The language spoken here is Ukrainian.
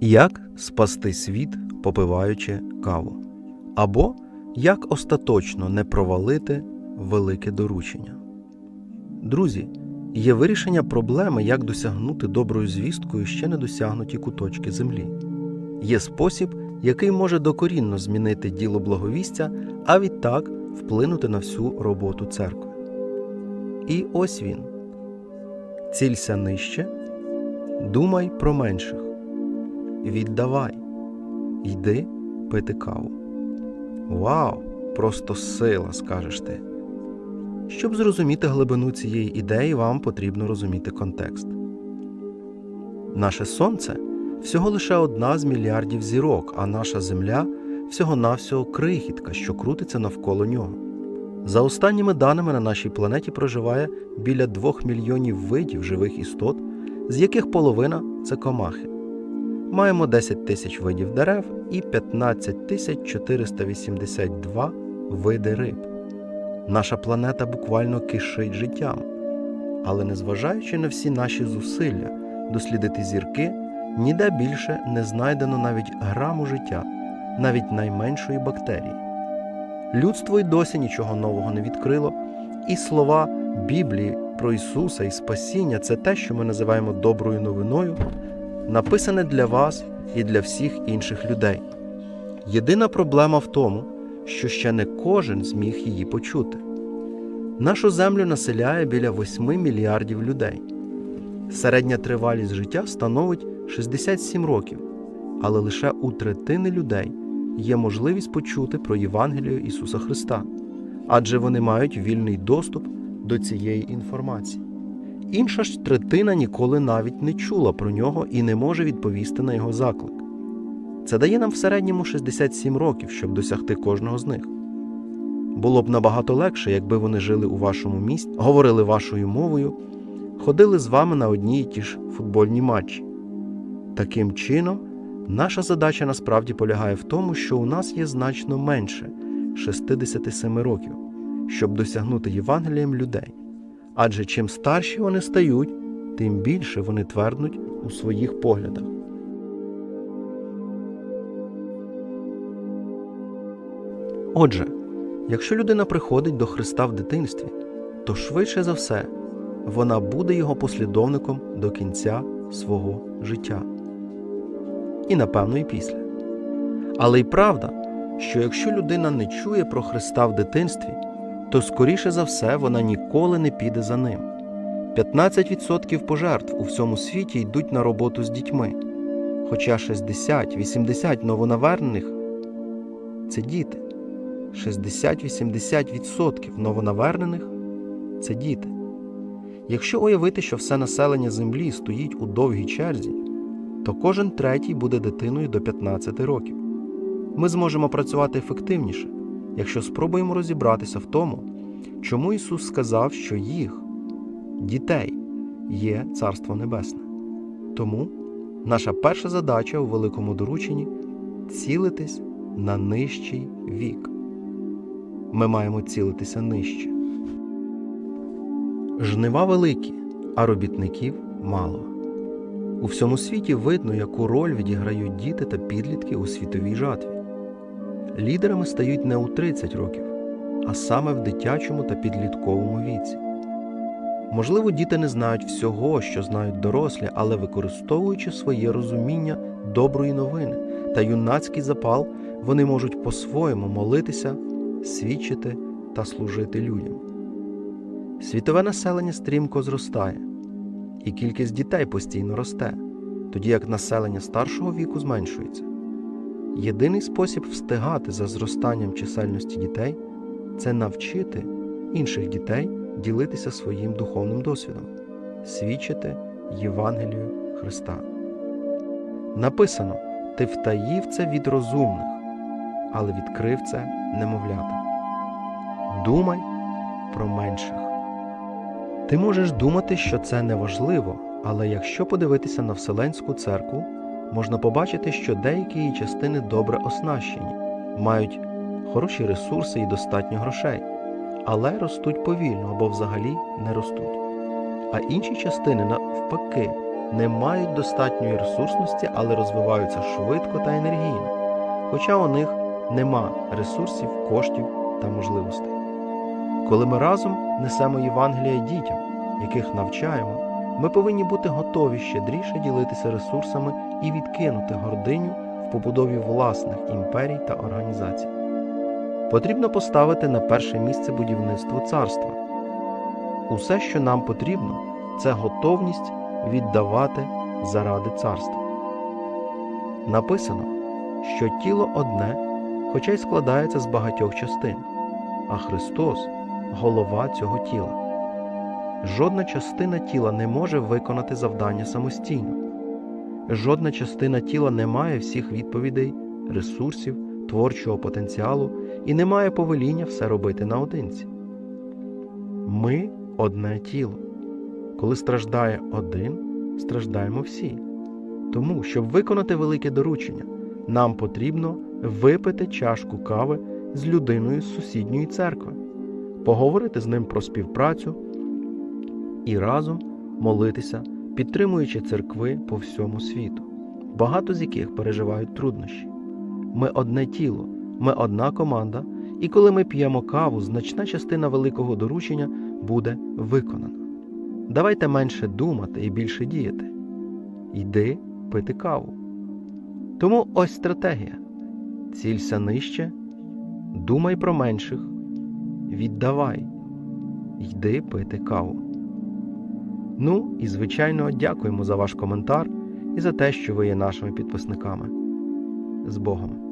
Як спасти світ, попиваючи каву? Або як остаточно не провалити велике доручення? Друзі, є вирішення проблеми, як досягнути доброю звісткою ще не досягнуті куточки землі. Є спосіб, який може докорінно змінити діло благовістя, а відтак вплинути на всю роботу церкви. І ось він. Цілься нижче, думай про менших. Віддавай, йди пити каву. Вау! Просто сила, скажеш ти. Щоб зрозуміти глибину цієї ідеї, вам потрібно розуміти контекст. Наше Сонце всього лише одна з мільярдів зірок, а наша Земля всього-навсього крихітка, що крутиться навколо нього. За останніми даними на нашій планеті проживає біля 2 мільйонів видів живих істот, з яких половина це комахи. Маємо 10 тисяч видів дерев і 15 тисяч 482 види риб. Наша планета буквально кишить життям. Але незважаючи на всі наші зусилля дослідити зірки, ніде більше не знайдено навіть граму життя, навіть найменшої бактерії. Людство й досі нічого нового не відкрило, і слова Біблії про Ісуса і Спасіння це те, що ми називаємо доброю новиною, написане для вас і для всіх інших людей. Єдина проблема в тому, що ще не кожен зміг її почути. Нашу землю населяє біля 8 мільярдів людей. Середня тривалість життя становить 67 років, але лише у третини людей є можливість почути про Євангелію Ісуса Христа, адже вони мають вільний доступ до цієї інформації. Інша ж третина ніколи навіть не чула про нього і не може відповісти на його заклик. Це дає нам в середньому 67 років, щоб досягти кожного з них. Було б набагато легше, якби вони жили у вашому місті, говорили вашою мовою, ходили з вами на одні й ті ж футбольні матчі. Таким чином, наша задача насправді полягає в тому, що у нас є значно менше 67 років, щоб досягнути Євангелієм людей. Адже чим старші вони стають, тим більше вони тверднуть у своїх поглядах. Отже, якщо людина приходить до Христа в дитинстві, то швидше за все вона буде його послідовником до кінця свого життя. І напевно і після. Але й правда, що якщо людина не чує про Христа в дитинстві, то скоріше за все вона ніколи не піде за ним. 15% пожертв у всьому світі йдуть на роботу з дітьми, хоча 60-80 новонавернених це діти. 60-80% новонавернених це діти. Якщо уявити, що все населення Землі стоїть у довгій черзі, то кожен третій буде дитиною до 15 років. Ми зможемо працювати ефективніше, якщо спробуємо розібратися в тому, чому Ісус сказав, що їх, дітей, є Царство Небесне. Тому наша перша задача у великому дорученні цілитись на нижчий вік. Ми маємо цілитися нижче. Жнива великі, а робітників мало. У всьому світі видно, яку роль відіграють діти та підлітки у світовій жатві. Лідерами стають не у 30 років, а саме в дитячому та підлітковому віці. Можливо, діти не знають всього, що знають дорослі, але використовуючи своє розуміння доброї новини та юнацький запал, вони можуть по-своєму молитися, свідчити та служити людям. Світове населення стрімко зростає, і кількість дітей постійно росте, тоді як населення старшого віку зменшується. Єдиний спосіб встигати за зростанням чисельності дітей це навчити інших дітей ділитися своїм духовним досвідом, свідчити Євангелію Христа. Написано: Ти втаїв це від розумних, але відкрив це немовлята. Думай про менших. Ти можеш думати, що це неважливо, але якщо подивитися на Вселенську церкву, можна побачити, що деякі її частини добре оснащені, мають хороші ресурси і достатньо грошей, але ростуть повільно або взагалі не ростуть. А інші частини, навпаки, не мають достатньої ресурсності, але розвиваються швидко та енергійно, хоча у них нема ресурсів, коштів та можливостей. Коли ми разом несемо Євангелія дітям, яких навчаємо, ми повинні бути готові щедріше ділитися ресурсами і відкинути гординю в побудові власних імперій та організацій. Потрібно поставити на перше місце будівництво царства. Усе, що нам потрібно, це готовність віддавати заради царства. Написано, що тіло одне, хоча й складається з багатьох частин, а Христос голова цього тіла. Жодна частина тіла не може виконати завдання самостійно. Жодна частина тіла не має всіх відповідей, ресурсів, творчого потенціалу і не має повеління все робити наодинці. Ми одне тіло. Коли страждає один, страждаємо всі. Тому, щоб виконати велике доручення, нам потрібно випити чашку кави з людиною з сусідньої церкви, поговорити з ним про співпрацю і разом молитися, підтримуючи церкви по всьому світу, багато з яких переживають труднощі. Ми одне тіло, ми одна команда, і коли ми п'ємо каву, значна частина великого доручення буде виконана. Давайте менше думати і більше діяти. Йди пити каву. Тому ось стратегія. Цілься нижче, думай про менших, віддавай, йди пити каву. Ну і звичайно, дякуємо за ваш коментар і за те, що ви є нашими підписниками. З Богом!